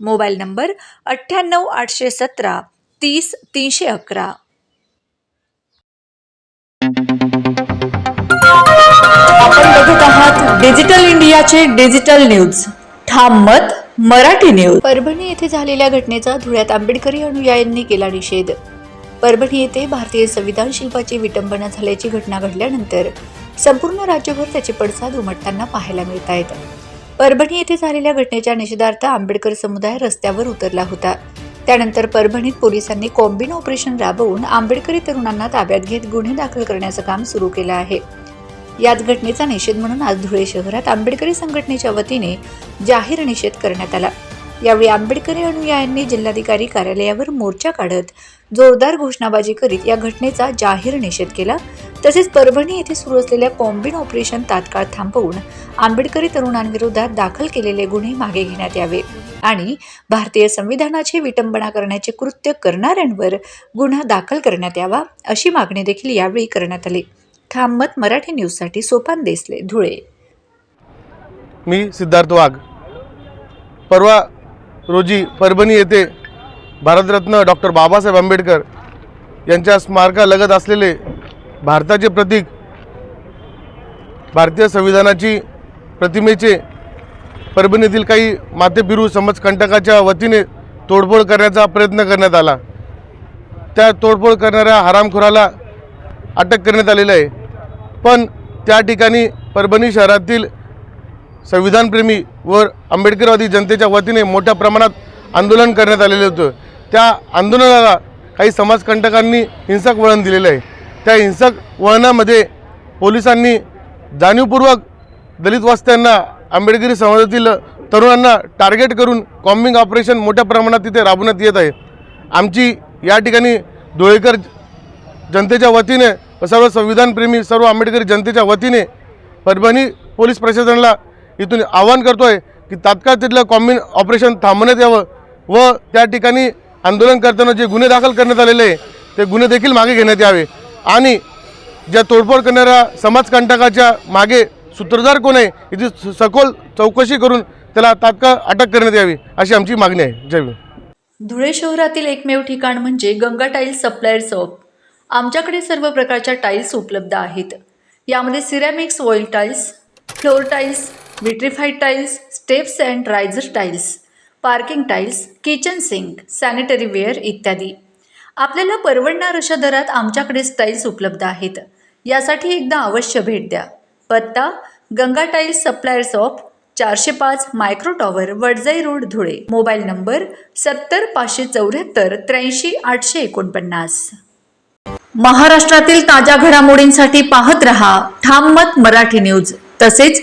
Mobile number अठ्ठ्याण्णव आठशे सतरा तीस तीनशे अकरा. आपण बघत आहात डिजिटल इंडियाचे डिजिटल न्यूज. ठाम मत मराठी न्यूज. परभणी येथे झालेल्या घटनेचा धुळ्यात आंबेडकरी अनुयायांनी केला निषेध. परभणी येथे भारतीय संविधान शिल्पाची विटंबना झाल्याची घटना घडल्यानंतर संपूर्ण राज्यभर त्याचे पडसाद उमटताना पाहायला मिळत आहेत परभणी येथे झालेल्या घटनेच्या निषेधार्थ आंबेडकर समुदाय रस्त्यावर उतरला होता. त्यानंतर परभणीत पोलिसांनी कॉम्बिन ऑपरेशन राबवून आंबेडकरी तरुणांना ताब्यात घेत गुन्हे दाखल करण्याचं काम सुरू केलं आहे. याच घटनेचा निषेध म्हणून आज धुळे शहरात आंबेडकरी संघटनेच्या वतीने जाहीर निषेध करण्यात आला. यावेळी आंबेडकरी अनुयायांनी जिल्हाधिकारी कार्यालयावर मोर्चा काढत जोरदार घोषणाबाजी करीत या घटनेचा जाहीर निषेध केला. तसेच परभणी येथे सुरू असलेल्या कॉम्बिन ऑपरेशन तात्काळ थांबवून आंबेडकरी तरुणांविरोधात दाखल केलेले गुन्हे मागे घेण्यात यावे आणि भारतीय संविधानाची विटंबना करण्याचे कृत्य करणाऱ्यांवर गुन्हा दाखल करण्यात यावा अशी मागणी देखील यावेळी करण्यात आली. ठाम मराठी न्यूजसाठी सोपान देसले धुळे. मी सिद्धार्थ वाघ. परवा रोजी परभणी येथे भारतरत्न डॉक्टर बाबासाहेब आंबेडकर यांच्या स्मारकालगत असलेले भारताचे प्रतीक भारतीय संविधानाची प्रतिमेचे परभणीतील काही मातेपिरू समाजकंटकाच्या वतीने तोडफोड करण्याचा प्रयत्न करण्यात आला. त्या तोडफोड करणाऱ्या हरामखोराला अटक करण्यात आलेलं आहे. पण त्या ठिकाणी परभणी शहरातील संविधानप्रेमी व आंबेडकरवादी जनतेच्या वतीने मोठ्या प्रमाणात आंदोलन करण्यात आलेलं होतं. त्या आंदोलनाला काही समाजकंटकांनी हिंसक वळण दिलेलं आहे. त्या हिंसक वळणामध्ये पोलिसांनी जाणीवपूर्वक दलित वस्त्यांना आंबेडकरी समाजातील तरुणांना टार्गेट करून कॉम्बिंग ऑपरेशन मोठ्या प्रमाणात तिथे राबवण्यात येत आहे. आमची या ठिकाणी धुळेकर जनतेच्या वतीने व सर्व संविधानप्रेमी सर्व आंबेडकरी जनतेच्या वतीने परभणी पोलीस प्रशासनाला इथून आवाहन करतो आहे की तात्काळ तिथलं कॉम्बिन ऑपरेशन थांबवण्यात यावं व त्या ठिकाणी आंदोलन करताना जे गुन्हे दाखल करण्यात आलेले आहे ते गुन्हे देखील मागे घेण्यात यावे. आणि ज्या तोडफोड करणाऱ्या समाजकंटकाच्या मागे सूत्रधार कोण आहे याची स- सखोल चौकशी करून त्याला तात्काळ अटक करण्यात यावी अशी आमची मागणी आहे. जय धुळे शहरातील एकमेव ठिकाण म्हणजे गंगा टाईल्स सप्लायर शॉप आमच्याकडे सर्व प्रकारच्या टाईल्स उपलब्ध आहेत. यामध्ये ceramics oil tiles floor tiles vitrified tiles steps and riser tiles parking tiles kitchen sink sanitary ware इत्यादी. आपल्याला परवडणार अशा दरात आमच्याकडे टाईल्स उपलब्ध आहेत. यासाठी एकदा अवश्य भेट द्या. पत्ता गंगा टाईल्स सप्लायर्स ऑफ चारशे पाच micro tower Wadjai road Dhule. Mobile number सत्तर पाचशे चौऱ्याहत्तर त्र्याऐंशी आठशे एकोणपन्नास. महाराष्ट्रातील ताज्या घडामोडींसाठी पाहत रहा. ठाम मत मराठी न्यूज तसेच